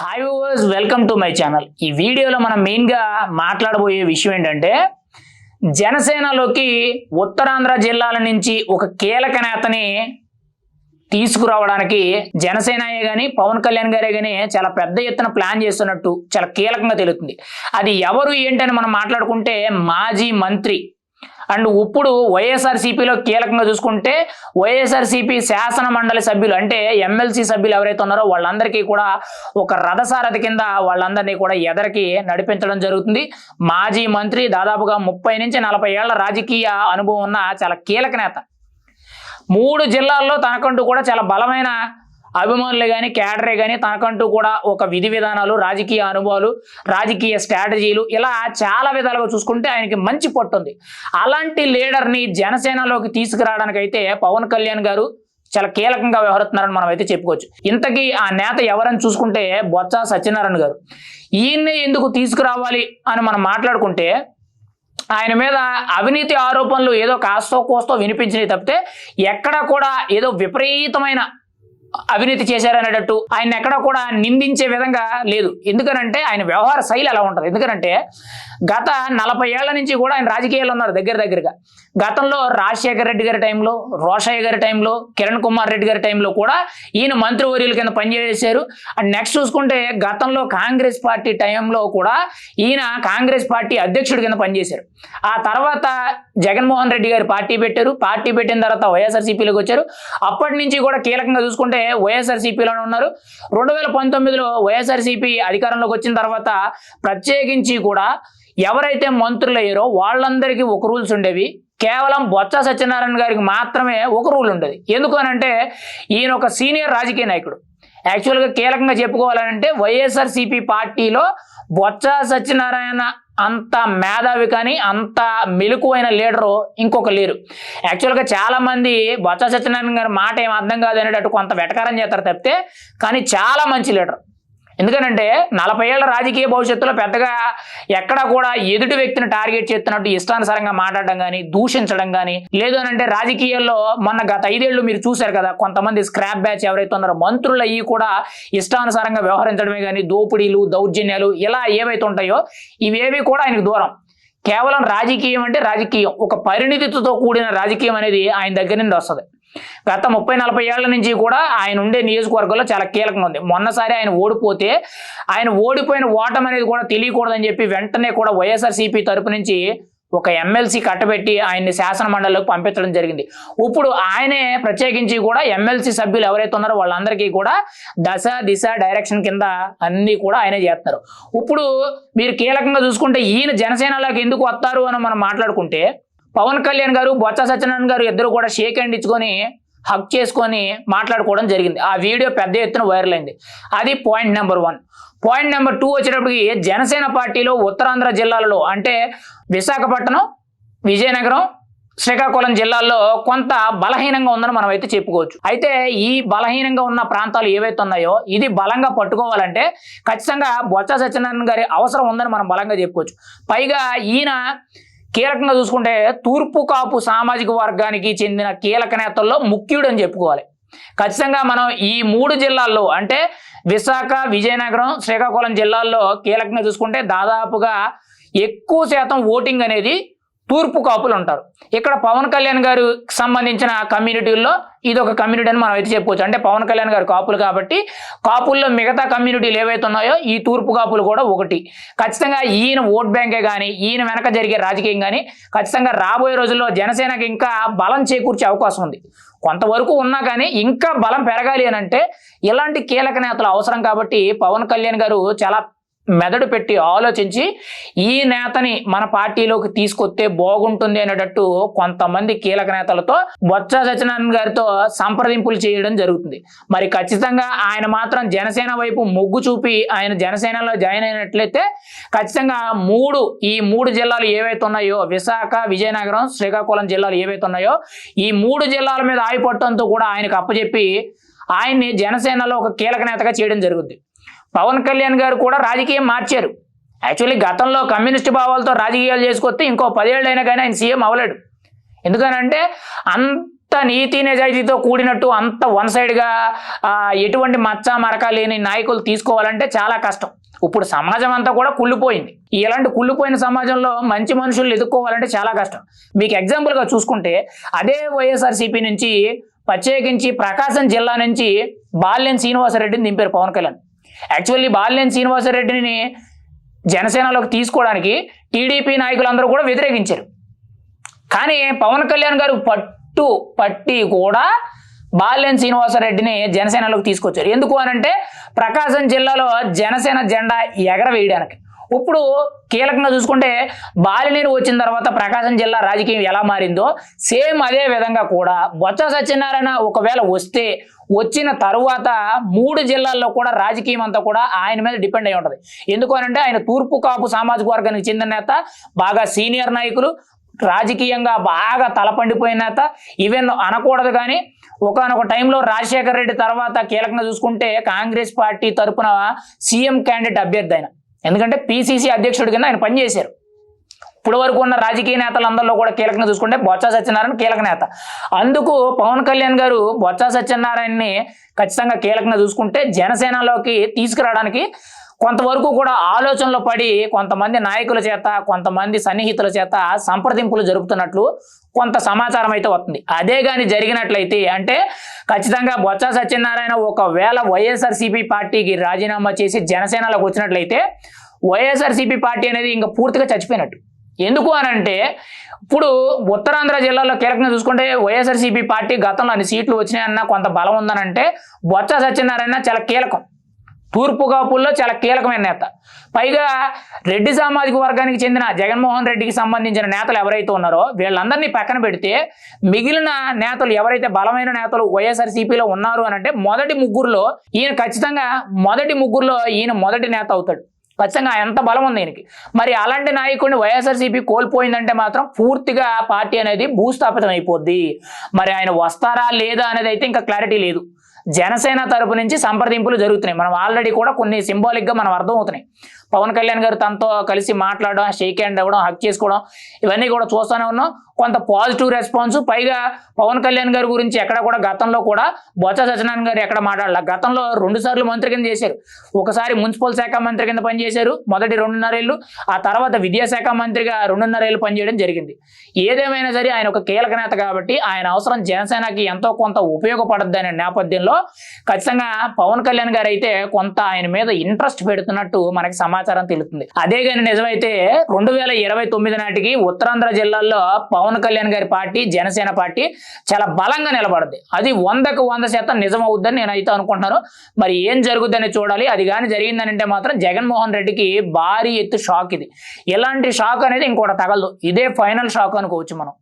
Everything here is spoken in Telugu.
Hi viewers welcome to my channel ఈ వీడియోలో మనం మెయిన్గా మాట్లాడబోయే విషయం ఏంటంటే జనసేనలోకి ఉత్తరాంధ్ర జిల్లాల నుంచి ఒక కీలక నేతని తీసుకురావడానికి జనసేనయే కానీ పవన్ కళ్యాణ్ గారే కానీ చాలా పెద్ద ఎత్తున ప్లాన్ చేస్తున్నట్టు చాలా కీలకంగా తెలుస్తుంది. అది ఎవరు ఏంటని మనం మాట్లాడుకుంటే మాజీ మంత్రి అండ్ ఇప్పుడు వైఎస్ఆర్సీపీలో కీలకంగా చూసుకుంటే వైఎస్ఆర్సీపీ శాసన మండలి సభ్యులు అంటే ఎమ్మెల్సీ సభ్యులు ఎవరైతే ఉన్నారో వాళ్ళందరికీ కూడా ఒక రథసారథి కింద వాళ్ళందరినీ కూడా ఎదరికి నడిపించడం జరుగుతుంది. మాజీ మంత్రి దాదాపుగా ముప్పై నుంచి నలభై ఏళ్ళ రాజకీయ అనుభవం ఉన్న చాలా కీలక నేత. మూడు జిల్లాల్లో తనకంటూ కూడా చాలా బలమైన అభిమానులు కానీ క్యాడరే కానీ తనకంటూ కూడా ఒక విధి విధానాలు రాజకీయ అనుభవాలు రాజకీయ స్ట్రాటజీలు ఇలా చాలా విధాలుగా చూసుకుంటే ఆయనకి మంచి పట్టుంది. అలాంటి లీడర్ని జనసేనలోకి తీసుకురావడానికి అయితే పవన్ కళ్యాణ్ గారు చాలా కీలకంగా వ్యవహరిస్తున్నారని మనం అయితే చెప్పుకోవచ్చు. ఇంతకీ ఆ నేత ఎవరని చూసుకుంటే బొత్స సత్యనారాయణ గారు. ఈయన్నే ఎందుకు తీసుకురావాలి అని మనం మాట్లాడుకుంటే ఆయన మీద అవినీతి ఆరోపణలు ఏదో కాస్తో కోస్తో వినిపించినాయి తప్పితే ఎక్కడ కూడా ఏదో విపరీతమైన అవినీతి చేశారనేటట్టు ఆయన ఎక్కడ కూడా నిందించే విధంగా లేదు. ఎందుకనంటే ఆయన వ్యవహార శైలి అలా ఉంటుంది. ఎందుకనంటే గత నలభై ఏళ్ళ నుంచి కూడా ఆయన రాజకీయాల్లో ఉన్నారు దగ్గర దగ్గరగా. గతంలో రాజశేఖర రెడ్డి గారి టైంలో రోషయ్య గారి టైంలో కిరణ్ కుమార్ రెడ్డి గారి టైంలో కూడా ఈయన మంత్రివర్యుల కింద పనిచేశారు. అండ్ నెక్స్ట్ చూసుకుంటే గతంలో కాంగ్రెస్ పార్టీ టైంలో కూడా ఈయన కాంగ్రెస్ పార్టీ అధ్యక్షుడి కింద పనిచేశారు. ఆ తర్వాత జగన్మోహన్ రెడ్డి గారు పార్టీ పెట్టారు. పార్టీ పెట్టిన తర్వాత వైఎస్ఆర్సీపీలోకి వచ్చారు. అప్పటి నుంచి కూడా కీలకంగా చూసుకుంటే వైఎస్ఆర్సీపీలోనే ఉన్నారు. రెండు వేల పంతొమ్మిదిలో వైఎస్ఆర్సీపీ అధికారంలోకి వచ్చిన తర్వాత ప్రత్యేకించి కూడా ఎవరైతే మంత్రులు అయ్యారో వాళ్ళందరికీ ఒక రూల్స్ ఉండేవి. కేవలం బొత్స సత్యనారాయణ గారికి మాత్రమే ఒక రూల్ ఉండేది. ఎందుకు అనంటే ఈయన ఒక సీనియర్ రాజకీయ నాయకుడు. యాక్చువల్గా కీలకంగా చెప్పుకోవాలంటే వైఎస్ఆర్సీపీ పార్టీలో బొత్స సత్యనారాయణ అంత మేధావి కానీ అంత మెలకువైన లీడరు ఇంకొక లేరు. యాక్చువల్గా చాలామంది బొత్స సత్యనారాయణ గారి మాట ఏం అర్థం కాదు అనేటట్టు కొంత వెటకారం చేస్తారు తప్పితే కానీ చాలా మంచి లీడర్. ఎందుకనంటే నలభై ఏళ్ళ రాజకీయ భవిష్యత్తులో పెద్దగా ఎక్కడా కూడా ఎదుటి వ్యక్తిని టార్గెట్ చేస్తున్నట్టు ఇష్టానుసారంగా మాట్లాడడం కానీ దూషించడం కానీ లేదు అని అంటే రాజకీయాల్లో మొన్న గత ఐదేళ్ళు మీరు చూశారు కదా కొంతమంది స్క్రాప్ బ్యాచ్ ఎవరైతే ఉన్నారో మంత్రులు అయ్యి కూడా ఇష్టానుసారంగా వ్యవహరించడమే కానీ దోపిడీలు దౌర్జన్యాలు ఇలా ఏవైతే ఉంటాయో ఇవేవి కూడా ఆయనకు దూరం. కేవలం రాజకీయం అంటే రాజకీయం. ఒక పరిణితితో కూడిన రాజకీయం అనేది ఆయన దగ్గర నుండి వస్తుంది. గత ముప్పై నలభై ఏళ్ళ నుంచి కూడా ఆయన ఉండే నియోజకవర్గంలో చాలా కీలకంగా ఉంది. మొన్నసారి ఆయన ఓడిపోతే ఆయన ఓడిపోయిన ఓటమి అనేది కూడా తెలియకూడదని చెప్పి వెంటనే కూడా వైఎస్ఆర్సీపీ తరపు నుంచి ఒక ఎమ్మెల్సీ కట్టబెట్టి ఆయన్ని శాసన మండలిలోకి పంపించడం జరిగింది. ఇప్పుడు ఆయనే ప్రత్యేకించి కూడా ఎమ్మెల్సీ సభ్యులు ఎవరైతే ఉన్నారో వాళ్ళందరికీ కూడా దశ దిశ డైరెక్షన్ కింద అన్నీ కూడా ఆయనే చేస్తున్నారు. ఇప్పుడు మీరు కీలకంగా చూసుకుంటే ఈయన జనసేనలోకి ఎందుకు వస్తారు అని మనం మాట్లాడుకుంటే పవన్ కళ్యాణ్ గారు బొత్స సత్యనారాయణ గారు ఇద్దరు కూడా షేక్ హ్యాండ్ ఇచ్చుకొని హక్ చేసుకొని మాట్లాడుకోవడం జరిగింది. ఆ వీడియో పెద్ద ఎత్తున వైరల్ అయింది. అది point number one point number two వచ్చేటప్పటికి జనసేన పార్టీలో ఉత్తరాంధ్ర జిల్లాలలో అంటే విశాఖపట్నం విజయనగరం శ్రీకాకుళం జిల్లాల్లో కొంత బలహీనంగా ఉందని మనం అయితే చెప్పుకోవచ్చు. అయితే ఈ బలహీనంగా ఉన్న ప్రాంతాలు ఏవైతే ఉన్నాయో ఇది బలంగా పట్టుకోవాలంటే ఖచ్చితంగా బొత్స సత్యనారాయణ గారి అవసరం ఉందని మనం బలంగా చెప్పుకోవచ్చు. పైగా ఈయన కీలకంగా చూసుకుంటే తూర్పు కాపు సామాజిక వర్గానికి చెందిన కీలక నేతల్లో ముఖ్యుడు అని చెప్పుకోవాలి. ఖచ్చితంగా మనం ఈ మూడు జిల్లాల్లో అంటే విశాఖ విజయనగరం శ్రీకాకుళం జిల్లాల్లో కీలకంగా చూసుకుంటే దాదాపుగా ఎక్కువ శాతం ఓటింగ్ అనేది తూర్పు కాపులు ఉంటారు ఇక్కడ పవన్ కళ్యాణ్ గారు సంబంధించిన కమ్యూనిటీల్లో ఇది ఒక కమ్యూనిటీ అని మనం అయితే చెప్పుకోవచ్చు. అంటే పవన్ కళ్యాణ్ గారు కాపులు కాబట్టి కాపుల్లో మిగతా కమ్యూనిటీలు ఏవైతే ఉన్నాయో ఈ తూర్పు కాపులు కూడా ఒకటి. ఖచ్చితంగా ఈయన ఓట్ బ్యాంకే కానీ ఈయన వెనక జరిగే రాజకీయం కానీ ఖచ్చితంగా రాబోయే రోజుల్లో జనసేనకి ఇంకా బలం చేకూర్చే అవకాశం ఉంది. కొంతవరకు ఉన్నా కానీ ఇంకా బలం పెరగాలి అని అంటే ఇలాంటి కీలక నేతలు అవసరం కాబట్టి పవన్ కళ్యాణ్ గారు చాలా మెదడు పెట్టి ఆలోచించి ఈ నేతని మన పార్టీలోకి తీసుకొస్తే బాగుంటుంది అనేటట్టు కొంతమంది కీలక నేతలతో బొత్స సత్యనారాయణ గారితో సంప్రదింపులు చేయడం జరుగుతుంది. మరి ఖచ్చితంగా ఆయన మాత్రం జనసేన వైపు మొగ్గు చూపి ఆయన జనసేనలో జాయిన్ అయినట్లయితే ఖచ్చితంగా మూడు ఈ మూడు జిల్లాలు ఏవైతే ఉన్నాయో విశాఖ విజయనగరం శ్రీకాకుళం జిల్లాలు ఏవైతే ఉన్నాయో ఈ మూడు జిల్లాల మీద ఆయిపట్టడంతో కూడా ఆయనకు అప్పచెప్పి ఆయన్ని జనసేనలో ఒక కీలక నేతగా చేయడం జరుగుద్ది. పవన్ కళ్యాణ్ గారు కూడా రాజకీయం మార్చారు. యాక్చువల్లీ గతంలో కమ్యూనిస్ట్ భావాలతో రాజకీయాలు చేసుకొస్తే ఇంకో పదేళ్ళు అయినా కానీ ఆయన సీఎం అవ్వలేడు. ఎందుకనంటే అంత నీతి నిజాయితీతో కూడినట్టు అంత వన్ సైడ్గా ఎటువంటి మచ్చ మరక లేని నాయకులు తీసుకోవాలంటే చాలా కష్టం. ఇప్పుడు సమాజం అంతా కూడా కుళ్ళిపోయింది. ఇలాంటి కుళ్ళిపోయిన సమాజంలో మంచి మనుషులు ఎదుర్కోవాలంటే చాలా కష్టం. మీకు ఎగ్జాంపుల్గా చూసుకుంటే అదే వైఎస్ఆర్సీపీ నుంచి ప్రత్యేకించి ప్రకాశం జిల్లా నుంచి బాల్యం శ్రీనివాసరెడ్డిని దింపారు పవన్ కళ్యాణ్. యాక్చువల్లీ బాలినేని శ్రీనివాసరెడ్డిని జనసేనలోకి తీసుకోవడానికి టీడీపీ నాయకులందరూ కూడా వ్యతిరేకించారు. కానీ పవన్ కళ్యాణ్ గారు పట్టు పట్టి కూడా బాలినేని శ్రీనివాసరెడ్డిని జనసేనలోకి తీసుకొచ్చారు. ఎందుకు అనంటే ప్రకాశం జిల్లాలో జనసేన జెండా ఎగరవేయడానికి. ఇప్పుడు కీలకంగా చూసుకుంటే బాలినేని వచ్చిన తర్వాత ప్రకాశం జిల్లా రాజకీయం ఎలా మారిందో సేమ్ అదే విధంగా కూడా బొత్స సత్యనారాయణ ఒకవేళ వస్తే వచ్చిన తర్వాత మూడు జిల్లాల్లో కూడా రాజకీయం అంతా కూడా ఆయన మీద డిపెండ్ అయి ఉంటుంది. ఎందుకు అంటే ఆయన తూర్పు కాపు సామాజిక వర్గానికి చెందిన నేత బాగా సీనియర్ నాయకులు రాజకీయంగా బాగా తలపండిపోయిన నేత ఈవెన్ అనకూడదు కానీ ఒకనొక టైంలో రాజశేఖర రెడ్డి తర్వాత కీలకంగా చూసుకుంటే కాంగ్రెస్ పార్టీ తరపున సీఎం క్యాండిడేట్ అభ్యర్థి ఆయన. ఎందుకంటే పిసిసి అధ్యక్షుడి కింద ఆయన పనిచేశారు. ఇప్పుడు వరకు ఉన్న రాజకీయ నేతలందరిలో కూడా కీలకంగా చూసుకుంటే బొత్స సత్యనారాయణ కీలక నేత. అందుకు పవన్ కళ్యాణ్ గారు బొత్స సత్యనారాయణని ఖచ్చితంగా కీలకంగా చూసుకుంటే జనసేనలోకి తీసుకురావడానికి కొంతవరకు కూడా ఆలోచనలో పడి కొంతమంది నాయకుల చేత కొంతమంది సన్నిహితుల చేత సంప్రదింపులు జరుపుతున్నట్లు కొంత సమాచారం అయితే వస్తుంది. అదే కానీ జరిగినట్లయితే అంటే ఖచ్చితంగా బొత్స సత్యనారాయణ ఒకవేళ వైఎస్ఆర్సీపీ పార్టీకి రాజీనామా చేసి జనసేనలోకి వచ్చినట్లయితే వైఎస్ఆర్సీపీ పార్టీ అనేది ఇంకా పూర్తిగా చచ్చిపోయినట్టు. ఎందుకు అని అంటే ఇప్పుడు ఉత్తరాంధ్ర జిల్లాలో కీలకంగా చూసుకుంటే వైఎస్ఆర్సీపీ పార్టీ గతంలో అన్ని సీట్లు వచ్చినాయన్న కొంత బలం ఉందనంటే బొత్స సత్యనారాయణ చాలా కీలకం. తూర్పు కాపుల్లో చాలా కీలకమైన నేత. పైగా రెడ్డి సామాజిక వర్గానికి చెందిన జగన్మోహన్ రెడ్డికి సంబంధించిన నేతలు ఎవరైతే ఉన్నారో వీళ్ళందరినీ పక్కన పెడితే మిగిలిన నేతలు ఎవరైతే బలమైన నేతలు వైఎస్ఆర్సీపీలో ఉన్నారు అని అంటే మొదటి ముగ్గురులో ఈయన ఖచ్చితంగా మొదటి ముగ్గురులో ఈయన మొదటి నేత అవుతాడు. ఖచ్చితంగా ఎంత బలం ఉంది దీనికి మరి అలాంటి నాయకుడిని వైఎస్ఆర్సీపీ కోల్పోయిందంటే మాత్రం పూర్తిగా పార్టీ అనేది భూస్థాపితం అయిపోద్ది. మరి ఆయన వస్తారా లేదా అనేది అయితే ఇంకా క్లారిటీ లేదు. జనసేన తరపు నుంచి సంప్రదింపులు జరుగుతున్నాయి. మనం ఆల్రెడీ కూడా కొన్ని సింబాలిక్గా మనం అర్థం అవుతున్నాయి పవన్ కళ్యాణ్ గారు తనతో కలిసి మాట్లాడడం షేక్ హ్యాండ్ అవ్వడం హక్ చేసుకోవడం ఇవన్నీ కూడా చూస్తూనే ఉన్నాం. కొంత పాజిటివ్ రెస్పాన్స్ పైగా పవన్ కళ్యాణ్ గారి గురించి ఎక్కడ కూడా గతంలో కూడా బొత్స సత్యనారాయణ గారు ఎక్కడ మాట్లాడాల. గతంలో రెండు సార్లు మంత్రి కింద చేశారు. ఒకసారి మున్సిపల్ శాఖ మంత్రి కింద పనిచేశారు మొదటి రెండున్నరేళ్ళు ఆ తర్వాత విద్యాశాఖ మంత్రిగా రెండున్నరేళ్ళు పనిచేయడం జరిగింది. ఏదేమైనా సరే ఆయన ఒక కీలక నేత కాబట్టి ఆయన అవసరం జనసేనకి ఎంతో కొంత ఉపయోగపడద్దు అనే నేపథ్యంలో ఖచ్చితంగా పవన్ కళ్యాణ్ గారు అయితే కొంత ఆయన మీద ఇంట్రెస్ట్ పెడుతున్నట్టు మనకి సమాచారం తెలుస్తుంది. అదే కానీ నిజమైతే రెండు వేల ఇరవై తొమ్మిది నాటికి ఉత్తరాంధ్ర జిల్లాల్లో పవన్ కళ్యాణ్ గారి పార్టీ జనసేన పార్టీ చాలా బలంగా నిలబడుద్ది అది వందకు వంద శాతం నిజం అవుద్దని నేను అయితే అనుకుంటున్నాను. మరి ఏం జరుగుద్దని చూడాలి? అది కానీ జరిగిందనంటే మాత్రం జగన్మోహన్ రెడ్డికి భారీ ఎత్తు షాక్ ఇది. ఇలాంటి షాక్ అనేది ఇంకోటి తగలదు. ఇదే ఫైనల్ షాక్ అనుకోవచ్చు మనం.